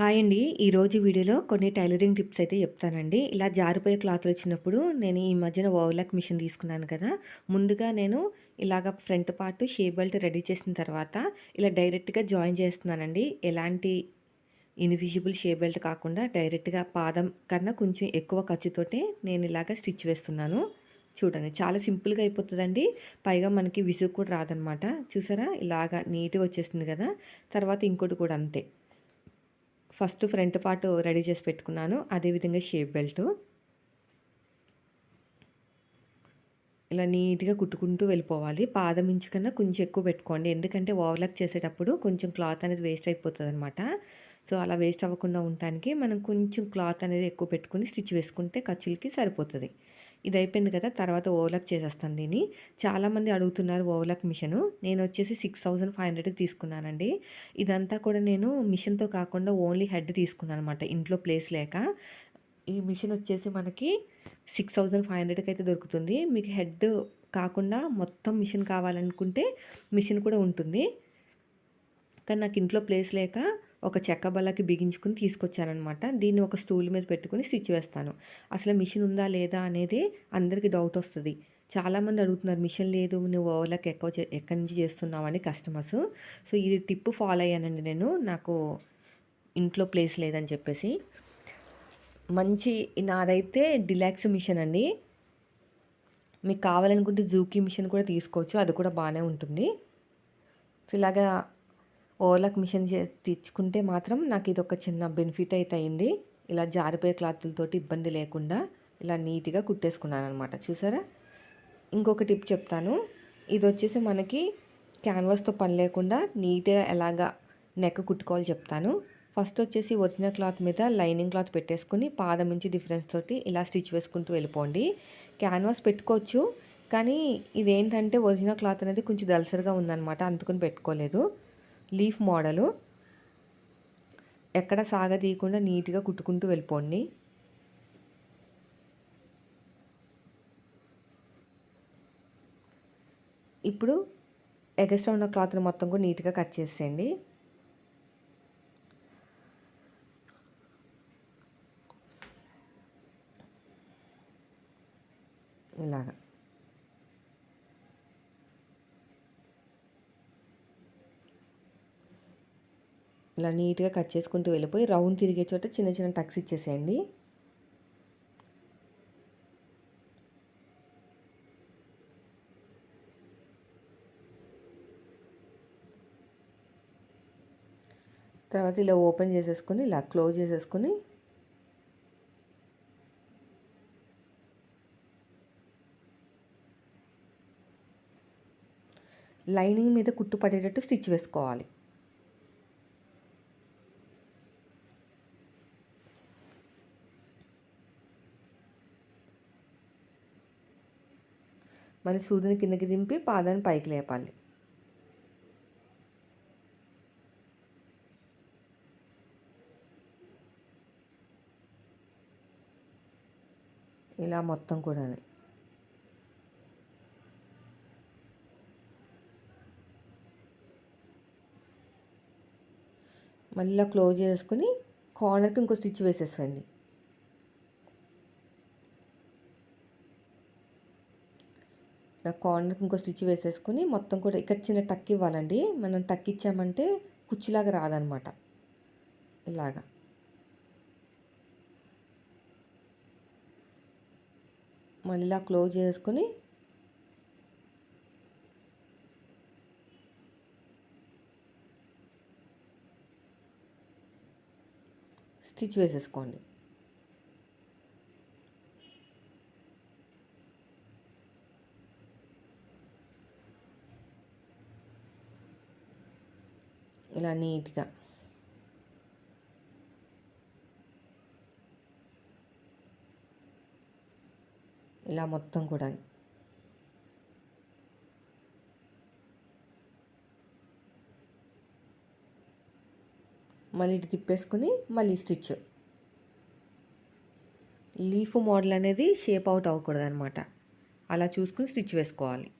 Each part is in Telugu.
హాయ్ అండి. ఈరోజు వీడియోలో కొన్ని టైలరింగ్ టిప్స్ అయితే చెప్తానండి. ఇలా జారిపోయే క్లాత్‌లు వచ్చినప్పుడు నేను ఈ మధ్యన ఓవర్‌లాక్ మిషన్ తీసుకున్నాను కదా! ముందుగా నేను ఇలాగ front part shape belt ready చేసిన తర్వాత ఇలా డైరెక్ట్‌గా జాయిన్ చేస్తున్నానండి. ఎలాంటి ఇన్విజిబుల్ షేప్ బెల్ట్ కాకుండా డైరెక్ట్‌గా పాదం కన్నా కొంచెం ఎక్కువ ఖర్చుతోటే నేను ఇలాగ స్టిచ్ వేస్తున్నాను. చూడండి చాలా సింపుల్‌గా అయిపోతుందండి పైగా మనకి విసుగు కూడా రాదనమాట. చూసారా? ఇలాగ నీట్‌గా వచ్చేస్తుంది కదా! తర్వాత ఇంకోటి కూడా అంతే. ఫస్ట్ ఫ్రంట్ పార్ట్ రెడీ చేసి పెట్టుకున్నాను. అదేవిధంగా షేప్ బెల్టు. ఇలా నీట్‌గా కుట్టుకుంటూ వెళ్ళిపోవాలి. పాదం ఇంచు కన్నా కొంచెం ఎక్కువ పెట్టుకోండి. ఎందుకంటే ఓవర్‌లాక్ చేసేటప్పుడు కొంచెం క్లాత్ అనేది వేస్ట్ అయిపోతుంది అనమాట సో, అలా వేస్ట్ అవ్వకుండా ఉండటానికి మనం కొంచెం క్లాత్ అనేది ఎక్కువ పెట్టుకుని స్టిచ్ వేసుకుంటే ఖర్చులకి సరిపోతుంది ఇది అయిపోయింది కదా! తర్వాత ఓవర్‌లాక్ చేసేస్తాను దీన్ని. చాలామంది అడుగుతున్నారు ఓవర్‌లాక్ మిషను. నేనొచ్చేసి 6500కి తీసుకున్నానండి. ఇదంతా కూడా నేను మిషన్‌తో కాకుండా ఓన్లీ హెడ్ తీసుకున్నాను అనమాట ఇంట్లో ప్లేస్ లేక. ఈ మిషన్ వచ్చేసి మనకి 6500కి అయితే దొరుకుతుంది. మీకు హెడ్ కాకుండా మొత్తం మిషన్ కావాలనుకుంటే మిషన్ కూడా ఉంటుంది. కానీ నాకు ఇంట్లో ప్లేస్ లేక ఒక చెక్క బల్లకి బిగించుకుని తీసుకొచ్చానమాట దీన్ని ఒక స్టూల్ మీద పెట్టుకొని స్టిచ్ వేస్తాను. అసలు మిషన్ ఉందా లేదా అనేది అందరికీ డౌట్ వస్తుంది చాలామంది అడుగుతున్నారు మిషన్ లేదు నువ్వు ఓవర్‌లాక్ ఎక్కువ చే ఎక్కడి నుంచి చేస్తున్నావు అని కస్టమర్స్. సో, ఇది టిప్ ఫాలో అయ్యానండి నేను. నాకు ఇంట్లో ప్లేస్ లేదని చెప్పేసి. మంచి నాదైతే డిలాక్స్ మిషన్ అండి. మీకు కావాలనుకుంటే జూకీ మిషన్ కూడా తీసుకోవచ్చు. అది కూడా బాగానే ఉంటుంది. సో, ఇలాగా ఓవర్‌లాక్ మిషన్ చే తెచ్చుకుంటే మాత్రం నాకు ఇది ఒక చిన్న బెనిఫిట్ అయితే అయింది. ఇలా జారిపోయే క్లాతులతోటి ఇబ్బంది లేకుండా ఇలా నీట్‌గా కుట్టేసుకున్నాను అనమాట చూసారా? ఇంకొక టిప్ చెప్తాను. ఇదొచ్చేసి మనకి క్యాన్వాస్‌తో పని లేకుండా నీట్‌గా ఎలాగా నెక్ కుట్టుకోవాలో చెప్తాను. ఫస్ట్ వచ్చేసి ఒరిజినల్ క్లాత్ మీద లైనింగ్ క్లాత్ పెట్టేసుకొని పాదం నుంచి డిఫరెన్స్ తోటి ఇలా స్టిచ్ వేసుకుంటూ వెళ్ళిపోండి. క్యాన్వాస్ పెట్టుకోవచ్చు. కానీ ఇదేంటంటే ఒరిజినల్ క్లాత్ అనేది కొంచెం దలసరిగా ఉందనమాట. అందుకుని పెట్టుకోలేదు. Leaf model. ఎక్కడ సాగదీయకుండా నీట్‌గా కుట్టుకుంటూ వెళ్ళిపోండి. ఇప్పుడు ఎగస్ట్రా ఉన్న క్లాత్‌ని మొత్తం కూడా నీట్‌గా కట్ చేసేయండి. ఇలాగా ఇలా నీట్‌గా కట్ చేసుకుంటూ వెళ్ళిపోయి రౌండ్ తిరిగే చోట చిన్న చిన్న టక్స్ ఇచ్చేసేయండి. తర్వాత ఇలా ఓపెన్ చేసేసుకొని ఇలా క్లోజ్ చేసేసుకొని లైనింగ్ మీద కుట్టు పడేటట్టు స్టిచ్ వేసుకోవాలి. మళ్ళీ సూదిని కిందకి దింపి పాదాన్ని పైకి లేపాలి. ఇలా మొత్తం కూడా మళ్ళీ క్లోజ్ చేసుకొని కార్నర్‌కి ఇంకో స్టిచ్ వేసేసండి ఇలా కార్నర్‌కి ఇంకో స్టిచ్ వేసేసుకొని మొత్తం కూడా ఇక్కడ చిన్న టక్ ఇవ్వాలండి. మనం టక్ ఇచ్చామంటే కుచ్చిలాగా రాదనమాట. ఇలాగా మళ్ళీ ఇలా క్లోజ్ చేసుకొని స్టిచ్ వేసేసుకోండి. ఇలా నీట్‌గా. ఇలా మొత్తం కూడా మళ్ళీ ఇటు తిప్పేసుకొని మళ్ళీ స్టిచ్. లీఫ్ మోడల్ అనేది షేప్ అవుట్ అవ్వకూడదనమాట. అలా చూసుకుని స్టిచ్ వేసుకోవాలి.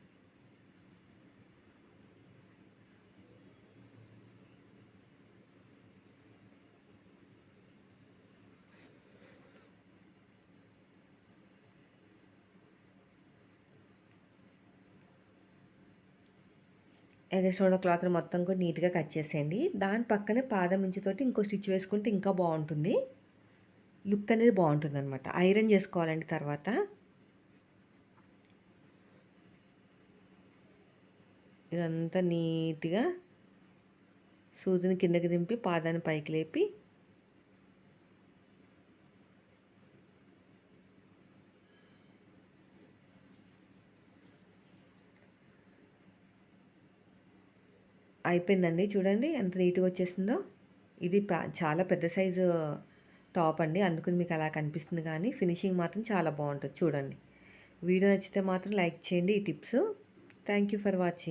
ఎగస్ట్రా క్లాత్ మొత్తం కూడా నీట్గా కట్ చేసేయండి. దాని పక్కనే పాదం ఇంచుతోటి ఇంకో స్టిచ్ వేసుకుంటే ఇంకా బాగుంటుంది. లుక్ అనేది బాగుంటుంది అనమాట ఐరన్ చేసుకోవాలండి తర్వాత. ఇదంతా నీట్గా సూదిని కిందకి దింపి పాదాన్ని పైకి లేపి అయిపోయిందండి. చూడండి ఎంత నీట్గా వచ్చేసిందో. ఇది చాలా పెద్ద సైజు టాప్ అండి. అందుకని మీకు అలా కనిపిస్తుంది కానీ ఫినిషింగ్ మాత్రం చాలా బాగుంటుంది. చూడండి. వీడియో నచ్చితే మాత్రం లైక్ చేయండి ఈ tips. Thank you for watching.